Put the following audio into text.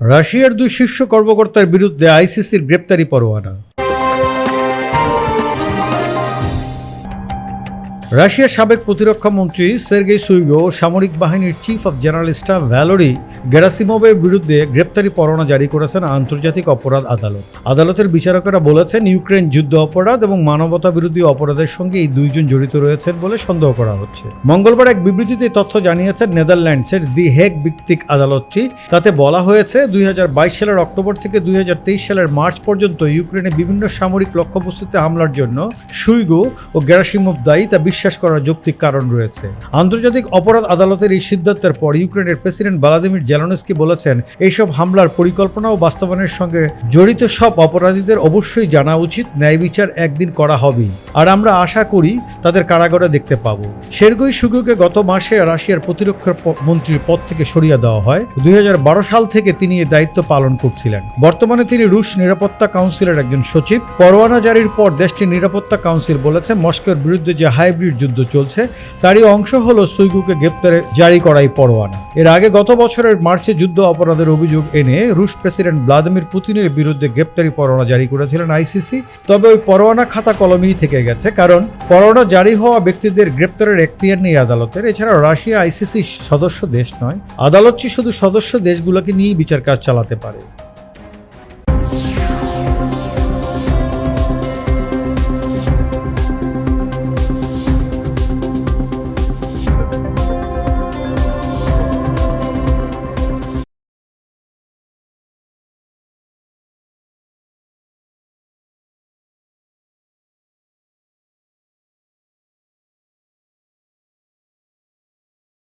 রাশিয়ার দুই শীর্ষ কর্মকর্তার বিরুদ্ধে আইসিসির গ্রেপ্তারি পরোয়ানা। রাশিয়ার সাবেক প্রতিরক্ষা মন্ত্রী সের্গেই সুইগো সামরিক বাহিনীর chief of general staff Valery গেরাসিমোভের বিরুদ্ধে গ্রেপ্তারি পরোয়ানা জারি করেছেন আন্তর্জাতিক অপরাধ আদালত। আদালতের বিচারকেরা বলেছেন, ইউক্রেন যুদ্ধ অপরাধ এবং মানবতা বিরোধী অপরাধের সঙ্গে এই দুইজন জড়িত রয়েছেন বলে সন্দেহ করা হচ্ছে। মঙ্গলবার এক বিবৃতিতে তথ্য জানিয়েছেন নেদারল্যান্ডসের দি হেগ ভিত্তিক আদালতটি। তাতে বলা হয়েছে, দুই হাজার বাইশ সালের অক্টোবর থেকে দুই হাজার তেইশ সালের মার্চ পর্যন্ত ইউক্রেনে বিভিন্ন সামরিক লক্ষ্যবস্তুতে হামলার জন্য সুইগো ও গ্যারাসিমোভ দায়ী, তা বিশ্বাস করার যৌক্তিক কারণ রয়েছে। আন্তর্জাতিক অপরাধ আদালতের এই সিদ্ধান্তের পর ইউক্রেনের প্রেসিডেন্ট ভ্লাদিমির জেলনস্কি বলেছেন, এইসব হামলার পরিকল্পনা ও বাস্তবায়নের সঙ্গে জড়িত সব অপরাধীদের অবশ্যই জানা উচিত, ন্যায় বিচার একদিন করা হবেই। আর আমরা আশা করি তাদের কারাগারে দেখতে পাবো। সের্গই সুগুকে গত মাসে রাশিয়ার প্রতিরক্ষা মন্ত্রীর পদ থেকে সরিয়ে দেওয়া হয়। দুই হাজার বারো সাল থেকে তিনি এই দায়িত্ব পালন করছিলেন। বর্তমানে তিনি রুশ নিরাপত্তা কাউন্সিলের একজন সচিব। পরোয়ানা জারির পর দেশটির নিরাপত্তা কাউন্সিল বলেছে, মস্কোর বিরুদ্ধে যে হাইব্রিড যুদ্ধ চলছে। তারই অংশ হলো সুইগুকে গ্রেপ্তারে জারি করাই পরোয়ানা। এর আগে গত বছরের মার্চে যুদ্ধ অপরাধের অভিযোগ এনে রুশ প্রেসিডেন্ট ভ্লাদিমির পুতিনের বিরুদ্ধে গ্রেপ্তারি পরোয়ানা জারি করেছিলেন আইসিসি। তবে ওই পরোয়ানা খাতা কলমেই থেকে গেছে, কারণ পরোয়ানা জারি হওয়া ব্যক্তিদের গ্রেপ্তারের এখতিয়ার নেই আদালতের। এছাড়া রাশিয়া আইসিসি সদস্য দেশ নয়। আদালতটি শুধু সদস্য দেশগুলোকে নিয়েই বিচার কাজ চালাতে পারে?